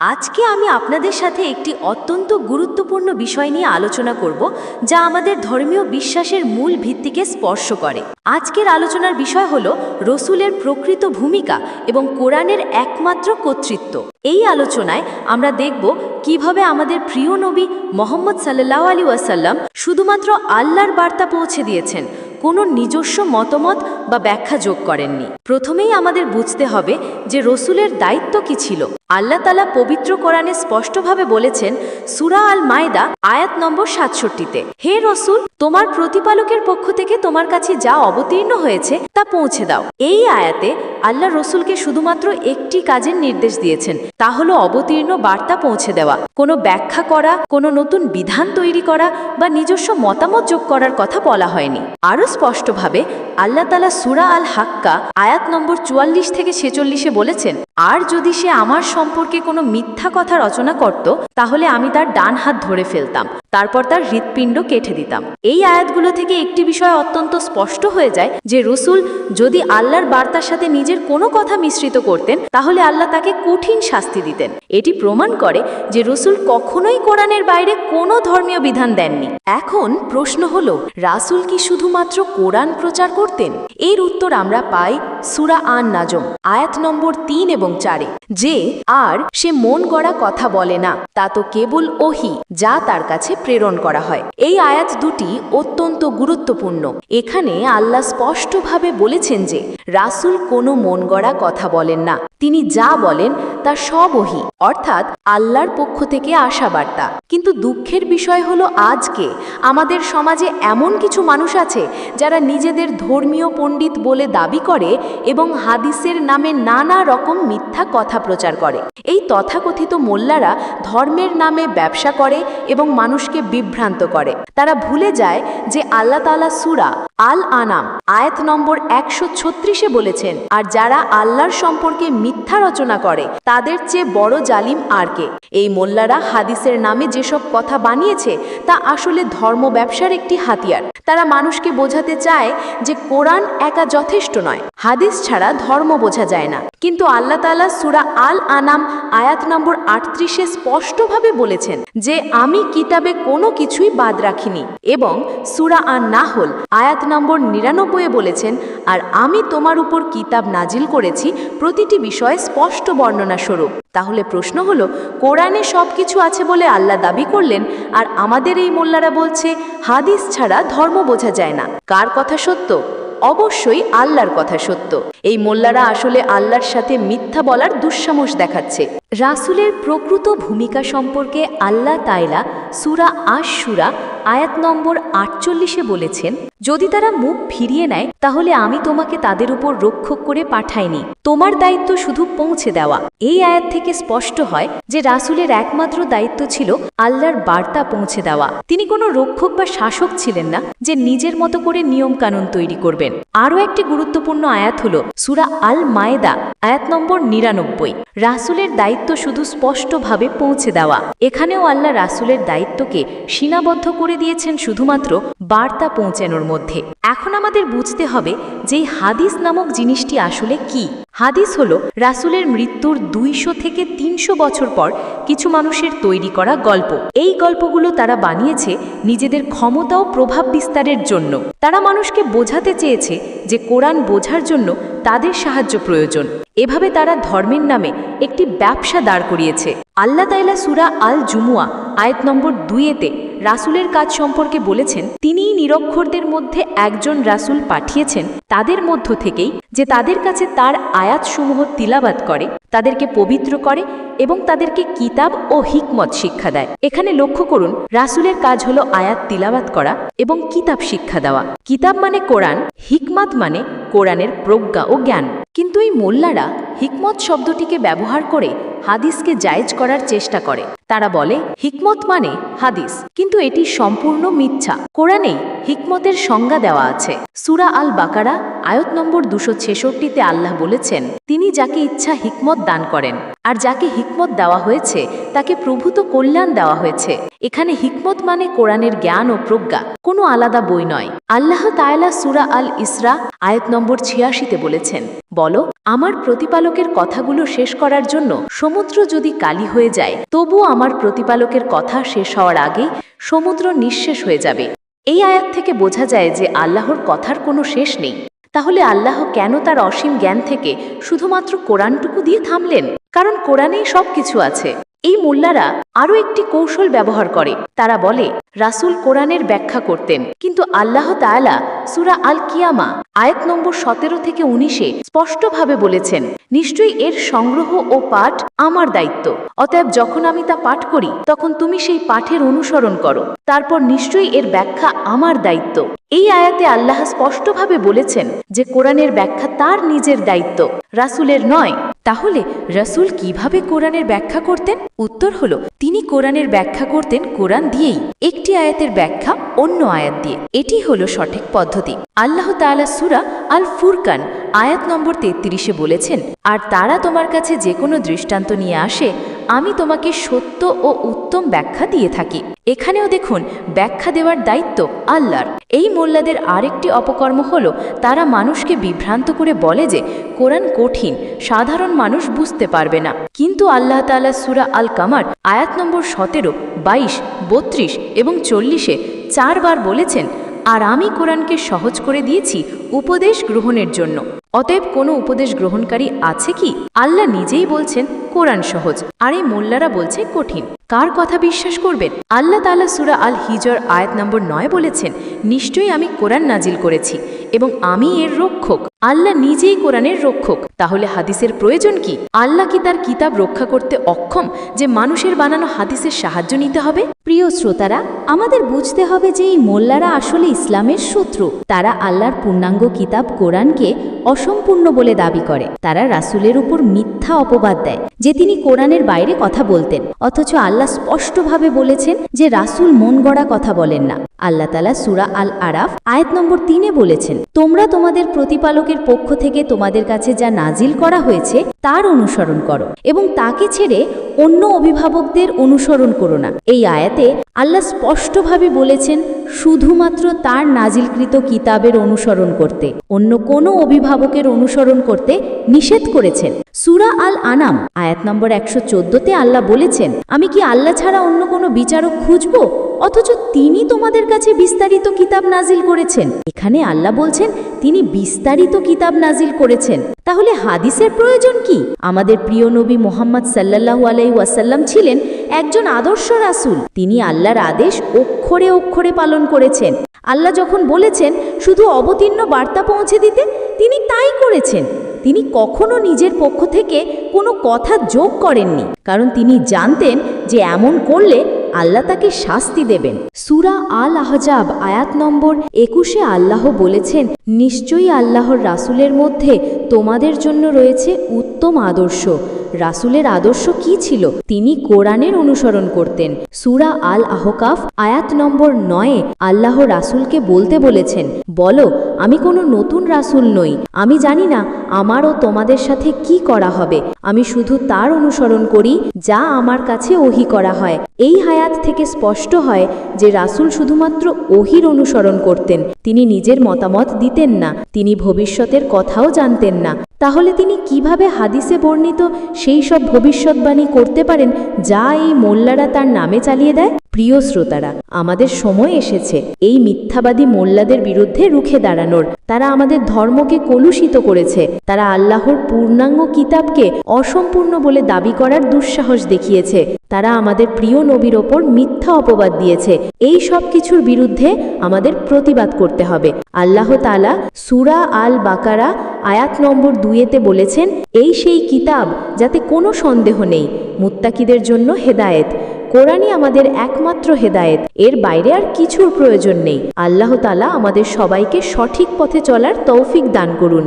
আজকে আমি আপনাদের সাথে একটি অত্যন্ত গুরুত্বপূর্ণ বিষয় নিয়ে আলোচনা করব, যা আমাদের ধর্মীয় বিশ্বাসের মূল ভিত্তিকে স্পর্শ করে। আজকের আলোচনার বিষয় হল রসুলের প্রকৃত ভূমিকা এবং কোরআনের একমাত্র কর্তৃত্ব। এই আলোচনায় আমরা দেখব কীভাবে আমাদের প্রিয় নবী মোহাম্মদ সাল্লাহ আলী ওয়াসাল্লাম শুধুমাত্র আল্লাহর বার্তা পৌঁছে দিয়েছেন কোনো নিজস্ব মতামত বা ব্যাখ্যা যোগ করেননি। প্রথমেই আমাদের বুঝতে হবে যে রসুলের দায়িত্ব কি ছিল। আল্লাহ তালা পবিত্র কোরআনে স্পষ্টভাবে বলেছেন, সুরা আল মায়দা আয়াত নম্বর সাতষট্টিতে, হে রসুল, তোমার প্রতিপালকের পক্ষ থেকে তোমার কাছে যা অবতীর্ণ হয়েছে তা পৌঁছে দাও। এই আয়াতে আল্লাহ রসুলকে শুধুমাত্র একটি কাজের নির্দেশ দিয়েছেন, তা হলো অবতীর্ণ বার্তা পৌঁছে দেওয়া। কোনো ব্যাখ্যা করা, কোনো নতুন বিধান তৈরি করা বা নিজস্ব মতামত যোগ করার কথা বলা হয়নি। আরও স্পষ্টভাবে আল্লাহ তালা সুরা আল হাক্কা আয়াত নম্বর চুয়াল্লিশ থেকে ছেচল্লিশে বলেছেন আর যদি সে আমার সম্পর্কে কোনো মিথ্যা কথা রচনা করত, তাহলে আমি তার ডান হাত ধরে ফেলতাম, তারপর তার হৃৎপিণ্ড কেটে দিতাম। এই আয়াতগুলো থেকে একটি বিষয় অত্যন্ত স্পষ্ট হয়ে যায় যে রসুল যদি আল্লাহর বার্তার সাথে নিজের কোনো কথা মিশ্রিত করতেন, তাহলে আল্লাহ তাকে কঠিন শাস্তি দিতেন। এটি প্রমাণ করে যে রসুল কখনোই কোরআনের বাইরে কোনো ধর্মীয় বিধান দেননি। এখন প্রশ্ন হলো, রাসুল কি শুধুমাত্র কোরআন প্রচার করতেন? এর উত্তর আমরা পাই সুরা আন নাজম আয়াত নম্বর তিন এবং চারে যে আর সে মন গড়া কথা বলে না, তা তো কেবল ওহি, যা তার কাছে প্রেরণ করা হয়। এই আয়াত দুটি অত্যন্ত গুরুত্বপূর্ণ। এখানে আল্লাহ স্পষ্টভাবে বলেছেন যে, রাসুল কোনো মন গড়া কথা বলেন না। তিনি যা বলেন, তা সব ওহি, অর্থাৎ আল্লাহর পক্ষ থেকে আসা বার্তা কিন্তু দুঃখের বিষয় হলো আজকে, আমাদের সমাজে এমন কিছু মানুষ আছে, যারা নিজেদের ধর্মীয় পণ্ডিত বলে দাবি করে এবং হাদিসের নামে নানা রকম মিথ্যা কথা প্রচার করে। এই তথাকথিত মোল্লারা ধর্মের নামে ব্যবসা করে এবং মানুষকে বিভ্রান্ত করে। তারা ভুলে যায় যে আল্লাহ তালা সুরা আল আনাম আয়াত নম্বর একশো ছত্রিশে বলেছেন, আর যারা আল্লাহর সম্পর্কে মিথ্যা রচনা করে, তাদের চেয়ে বড় জালিম আর কে? এই মোল্লারা হাদিসের নামে যেসব কথা বানিয়েছে, তা আসলে ধর্ম ব্যবসার একটি হাতিয়ার। তারা মানুষকে বোঝাতে চায় যে কোরআন একা যথেষ্ট নয়। হাদিস ছাড়া ধর্ম বোঝা যায় না। কিন্তু আল্লাহ তালা সুরা আল আনাম আয়াত নম্বর আটত্রিশে স্পষ্টভাবে বলেছেন যে, আমি কিতাবে কোনো কিছুই বাদ রাখিনি এবং সুরা আন নাহল আয়াত নম্বর নিরানব্বই বলেছেন, আর আমি তোমার উপর কিতাব নাজিল করেছি প্রতিটি বিষয়ে স্পষ্ট বর্ণনা স্বরূপ। তাহলে প্রশ্ন হলো, কোরআনে সব কিছু আছে বলে আল্লাহ দাবি করলেন? আর আমাদের এই মোল্লারা বলছে, হাদিস ছাড়া ধর্ম বোঝা যায় না। কার কথা সত্য? অবশ্যই আল্লাহর কথা সত্য। এই মোল্লারা আসলে আল্লাহর সাথে মিথ্যা বলার দুঃসাহস দেখাচ্ছে। রাসুলের প্রকৃত ভূমিকা সম্পর্কে আল্লাহ তাইলা সুরা আশ সুরা আয়াত নম্বর আটচল্লিশে বলেছেন, যদি তারা মুখ ফিরিয়ে নেয়, তাহলে আমি তোমাকে তাদের উপর রক্ষক করে পাঠাইনি। তোমার দায়িত্ব শুধু পৌঁছে দেওয়া। এই আয়াত থেকে স্পষ্ট হয় যে রাসুলের একমাত্র দায়িত্ব ছিল আল্লাহর বার্তা পৌঁছে দেওয়া। তিনি কোনো রক্ষক বা শাসক ছিলেন না যে নিজের মতো করে নিয়ম কানুন তৈরি করবেন। আরও একটি গুরুত্বপূর্ণ আয়াত হল সুরা আল মায়েদা আয়াত নম্বর নিরানব্বই। রাসুলের দায়িত্ব শুধু স্পষ্টভাবে পৌঁছে দেওয়া। এখানেও আল্লাহ রাসুলের দায়িত্বকে সীমাবদ্ধ করে দিয়েছেন শুধুমাত্র বার্তা পৌঁছানোর মধ্যে। এখন আমাদের বুঝতে হবে যে হাদিস নামক জিনিসটি আসলে কি। হাদিস হল রাসুলের মৃত্যুর দুইশো থেকে তিনশো বছর পর কিছু মানুষের তৈরি করা গল্প। এই গল্পগুলো তারা বানিয়েছে নিজেদের ক্ষমতা ও প্রভাব বিস্তারের জন্য। তারা মানুষকে বোঝাতে চেয়েছে যে কোরআন বোঝার জন্য তাদের সাহায্য প্রয়োজন। এভাবে তারা ধর্মের নামে একটি ব্যবসা দাঁড় করিয়েছে। আল্লাহ তাইলা সুরা আল জুমুয়া আয়াত নম্বর দুইয়েতে রাসুলের কাজ সম্পর্কে বলেছেন, তিনিই নিরক্ষরদের মধ্যে একজন রাসুল পাঠিয়েছেন। তাদের মধ্য থেকেই যে তাদের কাছে তার আয়াতসমূহ তিলাবাত করে, তাদেরকে পবিত্র করে এবং তাদেরকে কিতাব ও হিকমত শিক্ষা দেয়। এখানে লক্ষ্য করুন, রাসুলের কাজ হলো আয়াত তিলাবাত করা এবং কিতাব শিক্ষা দেওয়া। কিতাব মানে কোরআন, হিকমাত মানে কোরআনের প্রজ্ঞা ও জ্ঞান। কিন্তু এই মোল্লারা হিকমত শব্দটিকে ব্যবহার করে হাদিসকে জায়েজ করার চেষ্টা করে। তারা বলে, হিকমত মানে হাদিস, কিন্তু এটি সম্পূর্ণ মিথ্যা। কোরআনেই হিকমতের সংজ্ঞা দেওয়া আছে। সুরা আল বাকারা আয়ত নম্বর দুশো ছেষট্টিতে আল্লাহ বলেছেন, তিনি যাকে ইচ্ছা হিকমত দান করেন, আর যাকে হিকমত দেওয়া হয়েছে, তাকে প্রভূত কল্যাণ দেওয়া হয়েছে। এখানে হিকমত মানে কোরআনের জ্ঞান ও প্রজ্ঞা, কোনো আলাদা বই নয়। আল্লাহ তায়লা সুরা আল ইসরা আয়াত নম্বর ছিয়াশিতে বলেছেন, বলো, আমার প্রতিপালকের কথাগুলো শেষ করার জন্য সমুদ্র যদি কালি হয়ে যায়, তবুও আমার প্রতিপালকের কথা শেষ হওয়ার আগে সমুদ্র নিঃশেষ হয়ে যাবে। এই আয়াত থেকে বোঝা যায় যে আল্লাহর কথার কোনো শেষ নেই। তাহলে আল্লাহ কেন তার অসীম জ্ঞান থেকে শুধুমাত্র কোরআনটুকু দিয়ে থামলেন? কারণ কোরআনেই সব কিছু আছে। এই মোল্লারা আরও একটি কৌশল ব্যবহার করে। তারা বলে রাসূল কোরআনের ব্যাখ্যা করতেন। কিন্তু আল্লাহ তাআলা সুরা আল কিয়ামা আয়াত নম্বর সতেরো থেকে উনিশে স্পষ্টভাবে বলেছেন, নিশ্চয়ই এর সংগ্রহ ও পাঠ আমার দায়িত্ব। অতএব যখন আমি তা পাঠ করি, তখন তুমি সেই পাঠের অনুসরণ করো। তারপর নিশ্চয়ই এর ব্যাখ্যা আমার দায়িত্ব। এই আয়াতে আল্লাহ স্পষ্টভাবে বলেছেন যে, কোরআনের ব্যাখ্যা তার নিজের দায়িত্ব। রাসূলের নয় তাহলে রসুল কীভাবে কোরআনের ব্যাখ্যা করতেন? উত্তর হল, তিনি কোরআনের ব্যাখ্যা করতেন কোরআন দিয়েই। একটি আয়াতের ব্যাখ্যা অন্য আয়াত দিয়ে। এটি হলো সঠিক পদ্ধতি। আল্লাহ তালা সুরা আল ফুরকান আয়াত নম্বর তেত্রিশে বলেছেন, আর তারা তোমার কাছে যে কোনো দৃষ্টান্ত নিয়ে আসে আমি তোমাকে সত্য ও উত্তম ব্যাখ্যা দিয়ে থাকি। এখানেও দেখুন, ব্যাখ্যা দেওয়ার দায়িত্ব আল্লাহর। এই মোল্লাদের আরেকটি অপকর্ম হল, তারা মানুষকে বিভ্রান্ত করে বলে যে, কোরআন কঠিন, সাধারণ মানুষ বুঝতে পারবে না। কিন্তু আল্লাহ তাআলা সুরা আল কামার আয়াত নম্বর সতেরো, বাইশ, বত্রিশ এবং চল্লিশে চারবার বলেছেন, আর আমি কোরআনকে সহজ করে দিয়েছি উপদেশ গ্রহণের জন্য। অতএব কোনো উপদেশ গ্রহণকারী আছে কি? আল্লাহ নিজেই বলছেন কোরআন সহজ, আর এই মোল্লারা বলছে কঠিন। কার কথা বিশ্বাস করবেন? আল্লাহ তালা সুরা আল হিজর আয়াত নম্বর নয় বলেছেন, নিশ্চয়ই আমি কোরআন নাজিল করেছি এবং আমি এর রক্ষক। আল্লাহ নিজেই কোরআনের রক্ষক। তাহলে হাদিসের প্রয়োজন কি? আল্লাহ কি তার কিতাব রক্ষা করতে অক্ষম যে মানুষের বানানো হাদিসের সাহায্য নিতে হবে? প্রিয় শ্রোতারা, আমাদের বুঝতে হবে যে এই মোল্লারা আসলে ইসলামের শত্রু। তারা আল্লাহর পূর্ণাঙ্গ কিতাব কোরআনকে অসম্পূর্ণ বলে দাবি করে। তারা রাসূলের উপর মিথ্যা অপবাদ দেয়, যে তিনি কোরআনের বাইরে কথা বলতেন। অথচ আল্লাহ স্পষ্টভাবে বলেছেন যে রাসূল মন গড়া কথা বলেন না। আল্লাহ তালা সুরা আল আরাফ আয়াত নম্বর তিনে বলেছেন, তোমরা তোমাদের প্রতিপালকের পক্ষ থেকে তোমাদের কাছে যা নাজিল করা হয়েছে, তার অনুসরণ করো এবং তাকে ছেড়ে অন্য অভিভাবকদের অনুসরণ করো না। এই আয়াতে আল্লাহ স্পষ্টভাবে বলেছেন, শুধুমাত্র তার নাজিলকৃত কিতাবের অনুসরণ করতে। অন্য কোনো অভিভাবকের অনুসরণ করতে নিষেধ করেছেন। সুরা আল আনাম আয়াত নম্বর একশো চোদ্দতে আল্লাহ বলেছেন, আমি কি আল্লাহ ছাড়া অন্য কোনো বিচারক খুঁজব? অথচ তিনি তোমাদের কাছে বিস্তারিত কিতাব নাজিল করেছেন। এখানে আল্লাহ বলছেন, তিনি বিস্তারিত কিতাব নাজিল করেছেন। তাহলে হাদিসের প্রয়োজন কি? আমাদের প্রিয় নবী মোহাম্মদ সাল্লাল্লাহু আলাই ওয়াসাল্লাম ছিলেন একজন আদর্শ রাসুল। তিনি আল্লাহর আদেশ অক্ষরে অক্ষরে পালন করেছেন। আল্লাহ যখন বলেছেন, শুধু অবতীর্ণ বার্তা পৌঁছে দিতে, তিনি তাই করেছেন। তিনি কখনো নিজের পক্ষ থেকে কোনো কথা যোগ করেননি। কারণ তিনি জানতেন যে এমন করলে আল্লাহ তাকে শাস্তি দেবেন। সুরা আল আহজাব আয়াত নম্বর একুশে আল্লাহ বলেছেন, নিশ্চয়ই আল্লাহর রাসুলের মধ্যে তোমাদের জন্য রয়েছে উত্তম আদর্শ। রাসূলের আদর্শ কি ছিল? তিনি কোরআনের অনুসরণ করতেন। সুরা আল আহকাফ আয়াত নম্বর নয়ে, আল্লাহ রাসুলকে বলতে বলেছেন, বলো, আমি কোনো নতুন রাসূল নই। আমি জানি না আমারও তোমাদের সাথে কি করা হবে। আমি শুধু তার অনুসরণ করি, যা আমার কাছে ওহি করা হয়। এই হায়াত থেকে স্পষ্ট হয় যে রাসূল শুধুমাত্র ওহির অনুসরণ করতেন। তিনি নিজের মতামত দিতেন না। তিনি ভবিষ্যতের কথাও জানতেন না। তাহলে তিনি কীভাবে হাদিসে বর্ণিত সেই সব ভবিষ্যৎবাণী করতে পারেন যা এই মোল্লারা তার নামে চালিয়ে দেয়? প্রিয় শ্রোতারা, আমাদের সময় এসেছে। এই মিথ্যাবাদী মোল্লাদের বিরুদ্ধে রুখে দাঁড়ানোর। তারা আমাদের ধর্মকে কলুষিত করেছে। তারা আল্লাহর পূর্ণাঙ্গ কিতাবকে অসম্পূর্ণ বলে দাবি করার দুঃসাহস দেখিয়েছে। তারা আমাদের প্রিয় নবীর ওপর মিথ্যা অপবাদ দিয়েছে। এই সব কিছুর বিরুদ্ধে আমাদের প্রতিবাদ করতে হবে। আল্লাহ তালা সুরা আল বাকারা আয়াত নম্বর দুইয়েতে বলেছেন, এই সেই কিতাব যাতে কোনো সন্দেহ নেই। মুত্তাকিদের জন্য হেদায়েত। কোরআনই আমাদের একমাত্র হেদায়েত। এর বাইরে আর কিছুর প্রয়োজন নেই। আল্লাহ তালা আমাদের সবাইকে সঠিক পথে চলার তৌফিক দান করুন।